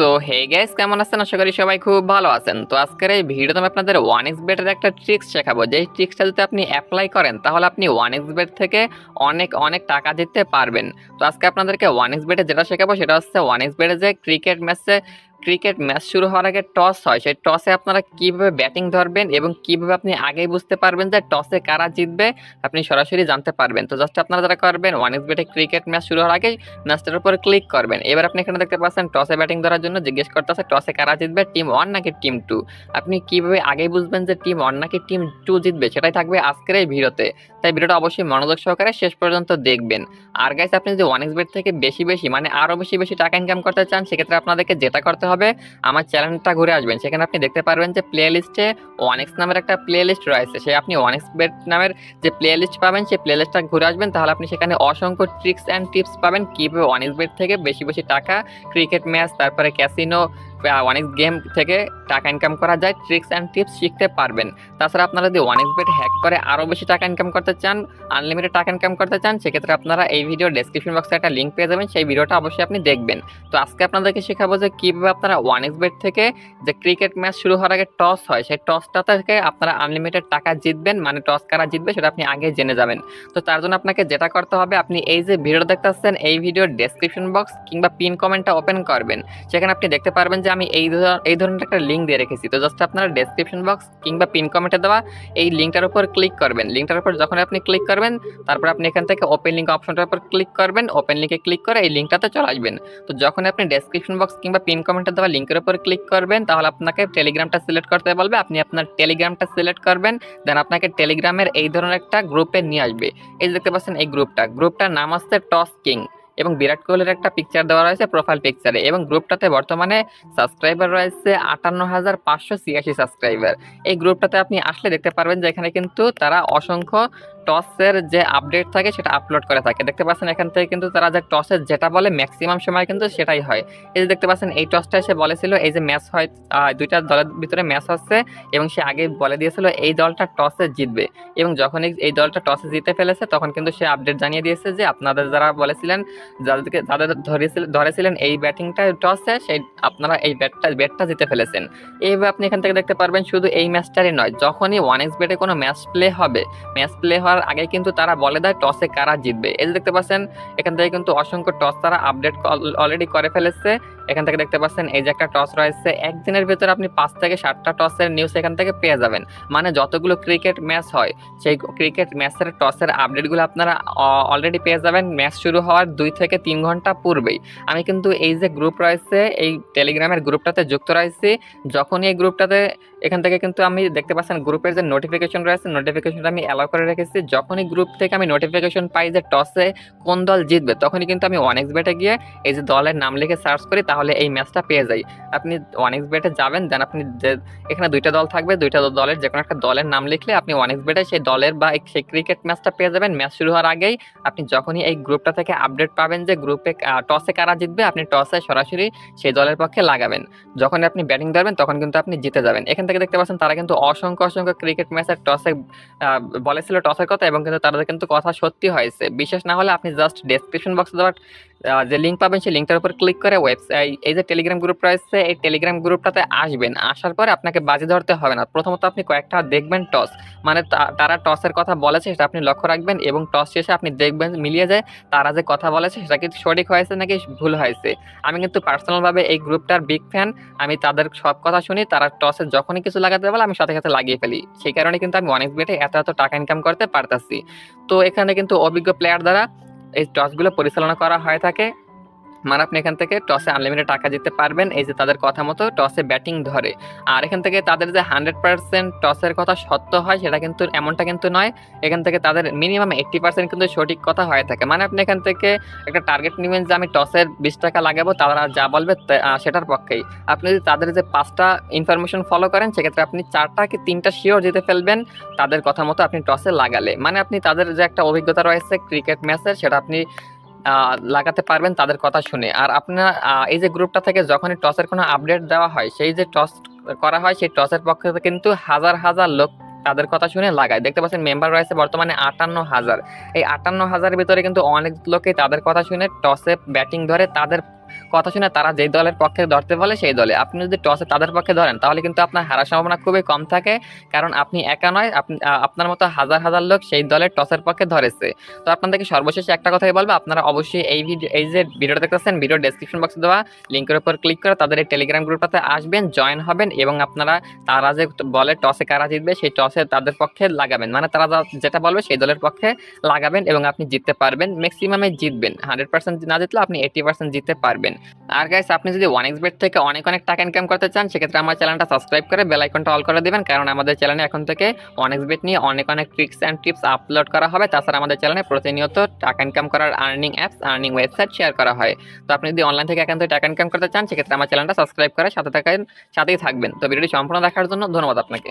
So, hey guys, কেমন আছেন? আশা করি সবাই খুব ভালো আছেন। তো আজকের এই ভিডিওতে আমি আপনাদের ওয়ান এক্স বেটের একটা ট্রিক্স শেখাবো। যেই ট্রিক্সটা যদি আপনি অ্যাপ্লাই করেন, তাহলে আপনি ওয়ান এক্স বেট থেকে অনেক অনেক টাকা দিতে পারবেন। তো আজকে আপনাদেরকে ওয়ান এক্স বেটে যেটা শেখাবো, সেটা হচ্ছে ওয়ান এক্স বেটে যে ক্রিকেট ম্যাচে ক্রিকেট ম্যাচ শুরু হওয়ার আগে টস হয়। সেই টসে আপনারা কীভাবে ব্যাটিং ধরবেন এবং কীভাবে আপনি আগেই বুঝতে পারবেন যে টসে কারা জিতবে, আপনি সরাসরি জানতে পারবেন। তো জাস্ট আপনারা যারা করবেন ওয়ান এক্স বেটে ক্রিকেট ম্যাচ শুরু হওয়ার আগেই ম্যাচটার উপর ক্লিক করবেন। এবার আপনি এখানে দেখতে পাচ্ছেন, টসে ব্যাটিং ধরার জন্য জিজ্ঞেস করতেছে, টসে কারা জিতবে টিম ওয়ান নাকি টিম টু আপনি কীভাবে আগেই বুঝবেন যে টিম ওয়ান নাকি টিম টু জিতবে? সেটাই থাকবে আজকের এই ভিডিওতে। তাই ভিডিওটা অবশ্যই মনোযোগ সহকারে শেষ পর্যন্ত দেখবেন। আর গাইস আপনি যদি ওয়ান বেট থেকে বেশি বেশি মানে আরও বেশি বেশি টাকা ইনকাম করতে চান, সেক্ষেত্রে আপনাদেরকে যেটা করতে হবে, আমার চ্যানেলটা ঘুরে আসবেন। সেখানে আপনি দেখতে পারবেন যে প্লে লিস্টে ওয়ান এক্স নামের একটা প্লে লিস্ট রয়েছে। সে আপনি ওয়ান এক্স বেট নামের যে প্লে লিস্ট পাবেন, সেই প্লে লিস্টটা ঘুরে আসবেন। তাহলে আপনি সেখানে অসংখ্য ট্রিক্স অ্যান্ড টিপস পাবেন, কীভাবে ওয়ান এক্স বেট থেকে বেশি বেশি টাকা ক্রিকেট ম্যাচ তারপরে ক্যাসিনো অনেক গেম থেকে টাকা ইনকাম করা যায় ট্রিক্স অ্যান্ড টিপস শিখতে পারবেন। তাছাড়া আপনারা যদি এক্স বেট হ্যাক করে আরও বেশি টাকা ইনকাম করতে চান আনলিমিটেড টাকা ইনকাম করতে চান, সেক্ষেত্রে আপনারা এই ভিডিও ডেসক্রিপশন বক্সে একটা লিঙ্ক পেয়ে যাবেন, সেই ভিডিওটা অবশ্যই আপনি দেখবেন। তো আজকে আপনাদেরকে শেখাবো যে কীভাবে আপনারা এক্স বেট থেকে যে ক্রিকেট ম্যাচ শুরু হওয়ার আগে টস হয়, সেই টসটা থেকে আপনারা আনলিমিটেড টাকা জিতবেন মানে টস কারা জিতবে সেটা আপনি আগে জেনে যাবেন। তো তার জন্য আপনাকে যেটা করতে হবে, আপনি এই যে ভিডিও দেখতে এই ভিডিওর ডেসক্রিপশন বক্স কিংবা পিন কমেন্টটা ওপেন করবেন। সেখানে আপনি দেখতে পারবেন যে আমি এই এই ধরনের একটা লিঙ্ক দিয়ে রেখেছি। তো জাস্ট আপনারা ডেসক্রিপশন বক্স কিংবা পিন কমেন্টে দেওয়া এই লিঙ্কটার উপর ক্লিক করবেন। লিঙ্কটার উপর যখন আপনি ক্লিক করবেন, তারপর আপনি এখান থেকে ওপেন লিঙ্ক অপশনটার উপর ক্লিক করবেন। ওপেন লিঙ্কে ক্লিক করে এই লিঙ্কটাতে চলে আসবেন। তো যখন আপনি ডেসক্রিপশন বক্স কিংবা পিন কমেন্টে দেওয়া লিঙ্কের উপর ক্লিক করবেন, তাহলে আপনাকে টেলিগ্রামটা সিলেক্ট করতে বলবে। আপনি আপনার টেলিগ্রামটা সিলেক্ট করবেন দেন আপনাকে টেলিগ্রামের এই ধরনের একটা গ্রুপে নিয়ে আসবে। এই দেখতে পাচ্ছেন এই গ্রুপটা গ্রুপটার নাম হচ্ছে টস কিং এবং বিরাট কোহলির একটা পিকচার দেওয়া রয়েছে প্রোফাইল পিকচারে এবং গ্রুপটাতে বর্তমানে সাবস্ক্রাইবার রয়েছে আটান্ন হাজার পাঁচশো ছিয়াশি সাবস্ক্রাইবার এই গ্রুপটাতে আপনি আসলে দেখতে পারবেন যে এখানে কিন্তু তারা অসংখ্য টসের যে আপডেট থাকে সেটা আপলোড করে থাকে। দেখতে পাচ্ছেন এখান থেকে কিন্তু তারা যে টসের যেটা বলে ম্যাক্সিমাম সময় কিন্তু সেটাই হয়। এই যে দেখতে পাচ্ছেন এই টসটা এসে বলেছিল, এই যে ম্যাচ হয় দুইটা দলের ভিতরে ম্যাচ হচ্ছে এবং সে আগে বলে দিয়েছিল, এই দলটা টসে জিতবে। এবং যখনই এই দলটা টসে জিতে ফেলেছে, তখন কিন্তু সে আপডেট জানিয়ে দিয়েছে যে আপনাদের যারা বলেছিলেন, যাদেরকে, যাদের ধরেছিল, ধরেছিলেন এই ব্যাটিংটা টসে, সেই আপনারা এই ব্যাটটা ব্যাটটা জিতে ফেলেছেন। এইভাবে আপনি এখান থেকে দেখতে পারবেন, শুধু এই ম্যাচটারই নয়, যখনই ওয়ান এক্স বেটে কোনো ম্যাচ প্লে হবে ম্যাচ প্লে হওয়ার আগে কিন্তু তারা বলে দেয় টসে কারা জিতবে। এই দেখতে পাচ্ছেন, এখান থেকে কিন্তু অসংখ্য টস তারা আপডেট অলরেডি করে ফেলেছে। এখান থেকে দেখতে পাচ্ছেন, এই যে একটা টস রয়েছে। একদিনের ভেতরে আপনি পাঁচ থেকে সাতটা টসের নিউজ এখান থেকে পেয়ে যাবেন। মানে যতগুলো ক্রিকেট ম্যাচ হয়, সেই ক্রিকেট ম্যাচের টসের আপডেটগুলো আপনারা অলরেডি পেয়ে যাবেন। ম্যাচ শুরু হওয়ার দুই থেকে তিন ঘণ্টা পূর্বেই। আমি কিন্তু এই যে গ্রুপ রয়েছে, এই টেলিগ্রামের গ্রুপটাতে যুক্ত রয়েছি। যখনই এই গ্রুপটাতে এখান থেকে কিন্তু আমি দেখতে পাচ্ছেন গ্রুপের যে নোটিফিকেশন রয়েছে নোটিফিকেশনটা আমি অ্যালাউ করে রেখেছি। যখনই গ্রুপ থেকে আমি নোটিফিকেশন পাই যে টসে কোন দল জিতবে, তখনই কিন্তু আমি এক্স বেটে গিয়ে এই যে দলের নাম লিখে সার্চ করি, তাহলে এই ম্যাচটা পেয়ে যাই। আপনি ওয়ান এক্স বেটে যাবেন দেন আপনি এখানে দুইটা দল থাকবে, দুইটা দলের যে কোনো একটা দলের নাম লিখলে আপনি ওয়ান এক্স বেটে সেই দলের বা সেই ক্রিকেট ম্যাচটা পেয়ে যাবেন। ম্যাচ শুরু হওয়ার আগেই আপনি যখনই এই গ্রুপটা থেকে আপডেট পাবেন যে গ্রুপে টসে কারা জিতবে, আপনি টসে সরাসরি সেই দলের পক্ষে লাগাবেন। যখন আপনি ব্যাটিং ধরবেন, তখন কিন্তু আপনি জিতে যাবেন। এখান থেকে দেখতে পাচ্ছেন তারা কিন্তু অসংখ্য অসংখ্য ক্রিকেট ম্যাচের টসে বলেছিল টসের কথা এবং কিন্তু তাদের কিন্তু কথা সত্যি হয়েছে। বিশেষ না হলে আপনি জাস্ট ডেসক্রিপশন বক্সে দেওয়ার যে লিঙ্ক পাবেন, সেই লিঙ্কটার উপর ক্লিক করে ওয়েবসাইট এই যে টেলিগ্রাম গ্রুপ রয়েছে, এই টেলিগ্রাম গ্রুপটাতে আসবেন। আসার পরে আপনাকে বাজি ধরতে হবে না। প্রথমত আপনি কয়েকটা দেখবেন টস। মানে তারা টসের কথা বলেছে, সেটা আপনি লক্ষ্য রাখবেন এবং টস শেষে আপনি দেখবেন মিলিয়ে যায়, তারা যে কথা বলেছে, সেটা কি সঠিক হয়েছে নাকি ভুল হয়েছে। আমি কিন্তু পার্সোনালভাবে এই গ্রুপটার বিগ ফ্যান আমি তাদের সব কথা শুনি, তারা টসে যখনই কিছু লাগাতে বলে, আমি সাথে সাথে লাগিয়ে ফেলি। সেই কারণে কিন্তু আমি অনেক বেটে এত এত টাকা ইনকাম করতে পারতাছি। তো এখানে কিন্তু অভিজ্ঞ প্লেয়ার দ্বারা এই টসগুলো পরিচালনা করা হয়ে থাকে। মানে আপনি এখান থেকে টসে আনলিমিটেড টাকা জিততে পারবেন। এই যে তাদের কথা মতো টসে ব্যাটিং ধরে। আর এখান থেকে তাদের যে হান্ড্রেড পার্সেন্ট টসের কথা সত্য হয়, সেটা কিন্তু এমনটা কিন্তু নয়। এখান থেকে তাদের মিনিমাম এইট্টি পার্সেন্ট কিন্তু সঠিক কথা হয়ে থাকে। মানে আপনি এখান থেকে একটা টার্গেট নেবেন যে আমি টসের বিশ টাকা লাগাবো, তারা যা বলবে সেটার পক্ষেই। আপনি যদি তাদের যে পাঁচটা ইনফরমেশন ফলো করেন, সেক্ষেত্রে আপনি চারটা কি তিনটা শিওর জিতে ফেলবেন, তাদের কথা মতো আপনি টসে লাগালে। মানে আপনি তাদের যে একটা অভিজ্ঞতা রয়েছে ক্রিকেট ম্যাচের সেটা আপনি লাগাতে পারবেন তাদের কথা শুনে। আর আপনার এই যে গ্রুপটা থেকে যখনই টসের কোনো আপডেট দেওয়া হয়, সেই যে টস করা হয়, সেই টসের পক্ষে থেকে কিন্তু হাজার হাজার লোক তাদের কথা শুনে লাগায়। দেখতে পাচ্ছেন মেম্বার রয়েছে বর্তমানে আটান্ন হাজার। এই আটান্ন হাজারের ভিতরে কিন্তু অনেক লোকে তাদের কথা শুনে টসে ব্যাটিং ধরে তাদের কথা শুনে তারা যেই দলের পক্ষে ধরতে বলে সেই দলে। আপনি যদি টসে তাদের পক্ষে ধরেন, তাহলে কিন্তু আপনার হারার সম্ভাবনা খুবই কম থাকে, কারণ আপনি একা নয়, আপনি আপনার মতো হাজার হাজার লোক সেই দলের টসের পক্ষে ধরেছে। তো আপনাদেরকে সর্বশেষে একটা কথাই বলব, আপনারা অবশ্যই এই ভিডিও, এই যে ভিডিওটা দেখতেছেন, ভিডিও ডেসক্রিপশন বক্সে দেওয়া লিঙ্কের উপর ক্লিক করে তাদের এই টেলিগ্রাম গ্রুপটাতে আসবেন জয়েন হবেন এবং আপনারা, তারা যে বলে টসে কারা জিতবে, সেই টসে তাদের পক্ষে লাগাবেন। মানে তারা যেটা বলবে সেই দলের পক্ষে লাগাবেন এবং আপনি জিততে পারবেন। ম্যাক্সিমামে জিতবেন। হান্ড্রেড পার্সেন্ট না জিতলে আপনি এইটি পার্সেন্ট জিততে পারবেন। আর গাইস আপনি যদি ওয়ান এক্স বেট থেকে অনেক অনেক টাকা ইনকাম করতে চান, সেক্ষেত্রে আমার চ্যানেলটা সাবস্ক্রাইব করে বেল আইকনটা অল করে দেবেন, কারণ আমাদের চ্যানেলে এখন থেকে ওয়ান এক্স বেট নিয়ে অনেক অনেক ট্রিক্স অ্যান্ড টিপস আপলোড করা হবে। তাছাড়া আমাদের চ্যানেলে প্রতিনিয়ত টাকা ইনকাম করার earning apps earning website share করা হয়। তো আপনি যদি অনলাইন থেকে এখন থেকে টাকা ইনকাম করতে চান, সেক্ষেত্রে আমার চ্যানেলটা সাবস্ক্রাইব করে সাথে থাকেন, সাথেই থাকবেন। তো ভিডিওটি সম্পূর্ণ দেখার জন্য ধন্যবাদ আপনাকে।